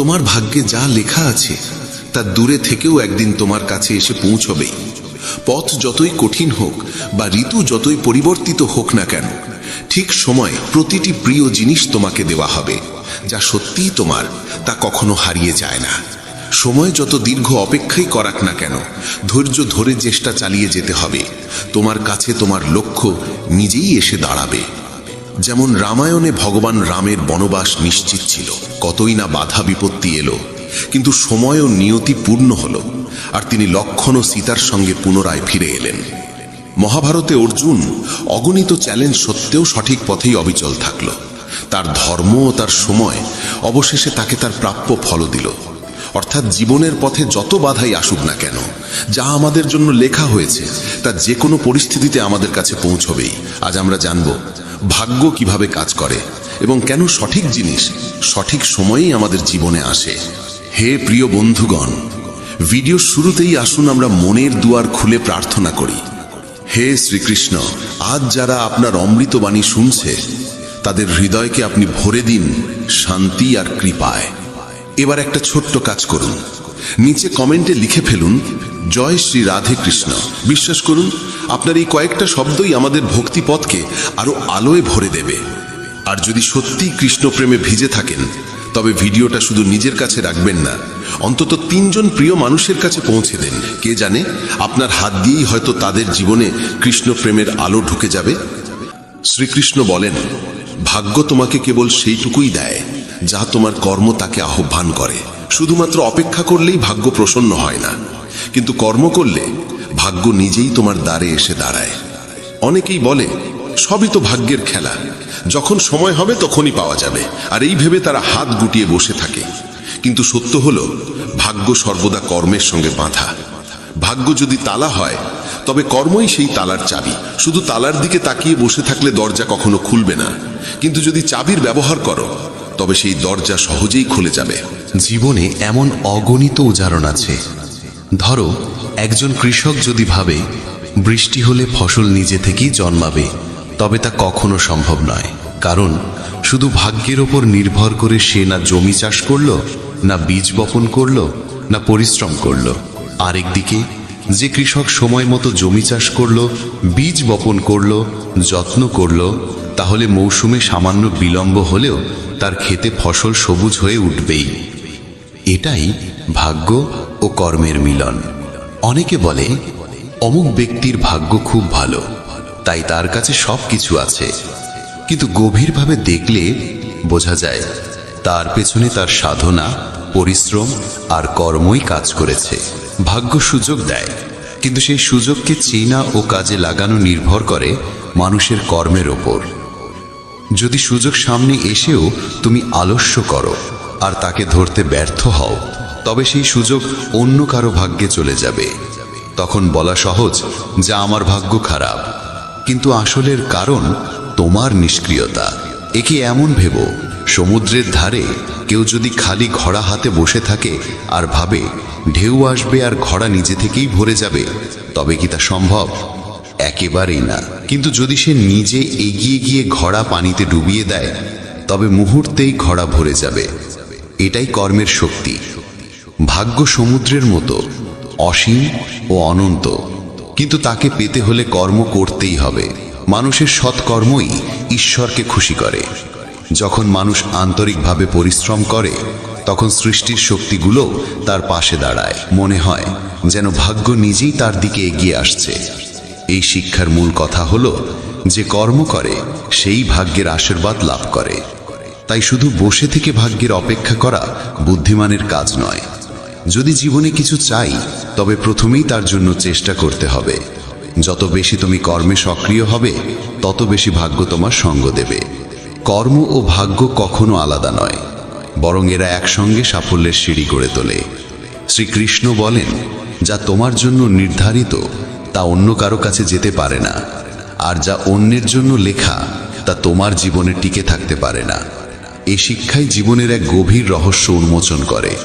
তোমার ভাগ্যে যা লেখা আছে, তা দূরে থেকেও একদিন তোমার কাছে এসে পৌঁছবেই পথ যতই কঠিন হোক বা ঋতু যতই পরিবর্তিত হোক না কেন, ঠিক সময় প্রতিটি প্রিয় জিনিস তোমাকে দেওয়া হবে, যা সত্যিই তোমার, তা কখনো হারিয়ে যায় না। সময় যত দীর্ঘ অপেক্ষাই করাক না কেন, ধৈর্য ধরে চেষ্টা চালিয়ে যেতে হবে। তোমার কাছে তোমার লক্ষ্য নিজেই এসে দাঁড়াবে। যেমন রামায়ণে ভগবান রামের বনবাস নিশ্চিত ছিল, কতই না বাধা বিপত্তি এলো। কিন্তু সময় ও নিয়তি পূর্ণ হলো, আর তিনি লক্ষণ ও সীতার সঙ্গে পুনরায় ফিরে এলেন। মহাভারতে অর্জুন অগণিত চ্যালেঞ্জ সত্ত্বেও সঠিক পথেই অবিচল থাকল। তার ধর্ম ও তার সময় অবশেষে তাকে তার প্রাপ্য ফল দিল। অর্থাৎ জীবনের পথে যত বাধাই আসুক না কেন, যা আমাদের জন্য লেখা হয়েছে, তা যে কোনো পরিস্থিতিতে আমাদের কাছে পৌঁছবেই। আজ আমরা জানব, ভাগ্য কীভাবে কাজ করে এবং কেন সঠিক জিনিস সঠিক সময়েই আমাদের জীবনে আসে। হে প্রিয় বন্ধুগণ, ভিডিও শুরুতেই আসুন আমরা মনের দুয়ার খুলে প্রার্থনা করি। হে শ্রীকৃষ্ণ, আজ যারা আপনার অমৃতবাণী শুনছে, তাদের হৃদয়কে আপনি ভরে দিন শান্তি আর কৃপায়। এবার একটা ছোট্ট কাজ করুন। নিচে কমেন্টে লিখে ফেলুন, জয় শ্রী রাধে কৃষ্ণ। বিশ্বাস করুন, আপনার এই কয়েকটা শব্দই আমাদের ভক্তিপথকে আরও আলোয় ভরে দেবে। আর যদি সত্যিই কৃষ্ণ প্রেমে ভিজে থাকেন, তবে ভিডিওটা শুধু নিজের কাছে রাখবেন না, অন্তত তিনজন প্রিয় মানুষের কাছে পৌঁছে দেন। কে জানে, আপনার হাত দিয়েই হয়তো তাদের জীবনে কৃষ্ণ প্রেমের আলো ঢুকে যাবে? শ্রীকৃষ্ণ বলেন, ভাগ্য তোমাকে কেবল সেইটুকুই দেয়। যা তোমার কর্ম তাকে আহ্বান করে। শুধুমাত্র অপেক্ষা করলেই ভাগ্য প্রসন্ন হয় না। কিন্তু কর্ম করলে ভাগ্য নিজেই তোমার দ্বারে এসে দাঁড়ায়। অনেকেই বলে, সবই তো ভাগ্যের খেলা। যখন সময় হবে তখনই পাওয়া যাবে। আর এই ভেবে তারা হাত গুটিয়ে বসে থাকে। কিন্তু সত্য হল, ভাগ্য সর্বদা কর্মের সঙ্গে বাঁধা। ভাগ্য যদি তালা হয়, তবে কর্মই সেই তালার চাবি। শুধু তালার দিকে তাকিয়ে বসে থাকলে দরজা কখনো খুলবে না। কিন্তু যদি চাবির ব্যবহার করো তবে সেই দরজা সহজেই খুলে যাবে। জীবনে এমন অগণিত উদাহরণ আছে। ধরো, একজন কৃষক যদি ভাবে, বৃষ্টি হলে ফসল নিজে থেকেই জন্মাবে, তবে তা কখনো সম্ভব নয়। কারণ, শুধু ভাগ্যের ওপর নির্ভর করে সে না জমি চাষ করল, না বীজ বপন করল, না পরিশ্রম করল। আরেকদিকে যে কৃষক সময় মতো জমি চাষ করল, বীজ বপন করল, যত্ন করল তাহলে মৌসুমে সামান্য বিলম্ব হলেও তার ক্ষেতে ফসল সবুজ হয়ে উঠবেই। এটাই ভাগ্য ও কর্মের মিলন। অনেকে বলে, অমুক ব্যক্তির ভাগ্য খুব ভালো, তাই তার কাছে সব কিছু আছে। কিন্তু গভীরভাবে দেখলে বোঝা যায়, তার পেছনে তার সাধনা, পরিশ্রম আর কর্মই কাজ করেছে। ভাগ্য সুযোগ দেয়, কিন্তু সেই সুযোগকে চেনা ও কাজে লাগানো নির্ভর করে মানুষের কর্মের ওপর। যদি সুযোগ সামনে এসেও তুমি আলস্য করো আর তাকে ধরতে ব্যর্থ হও, তবে সেই সুযোগ অন্য কারও ভাগ্যে চলে যাবে। তখন বলা সহজ যা আমার ভাগ্য খারাপ, কিন্তু আসলের কারণ তোমার নিষ্ক্রিয়তা। একে এমন ভেবো, সমুদ্রের ধারে কেউ যদি খালি ঘোড়া হাতে বসে থাকে আর ভাবে, ঢেউ আসবে আর ঘোড়া নিজে থেকেই ভরে যাবে, তবে কি তা সম্ভব? একেবারেই না। কিন্তু যদি সে নিজে এগিয়ে গিয়ে ঘোড়া পানিতে ডুবিয়ে দেয়, তবে মুহূর্তেই ঘোড়া ভরে যাবে। এটাই কর্মের শক্তি। ভাগ্য সমুদ্রের মতো, অসীম ও অনন্ত। কিন্তু তাকে পেতে হলে কর্ম করতেই হবে। মানুষের সৎকর্মই ঈশ্বরকে খুশি করে। যখন মানুষ আন্তরিকভাবে পরিশ্রম করে, তখন সৃষ্টির শক্তিগুলো তার পাশে দাঁড়ায়। মনে হয় যেন ভাগ্য নিজেই তার দিকে এগিয়ে আসছে। এই শিক্ষার মূল কথা হলো যে কর্ম করে, সেই ভাগ্যের আশীর্বাদ লাভ করে। তাই শুধু বসে থেকে ভাগ্যের অপেক্ষা করা বুদ্ধিমানের কাজ নয়। যদি জীবনে কিছু চাই, তবে প্রথমেই তার জন্য চেষ্টা করতে হবে। যত বেশি তুমি কর্মে সক্রিয় হবে, তত বেশি ভাগ্য তোমার সঙ্গ দেবে। কর্ম ও ভাগ্য কখনো আলাদা নয়, বরং এরা একসঙ্গে সাফল্যের সিঁড়ি গড়ে তোলে। শ্রীকৃষ্ণ বলেন, যা তোমার জন্য নির্ধারিত তা অন্য কারও কাছে যেতে পারে না। আর যা অন্যের জন্য লেখা, তা তোমার জীবনে টিকে থাকতে পারে না। এ শিক্ষাই জীবনের এক গভীর রহস্য উন্মোচন করে।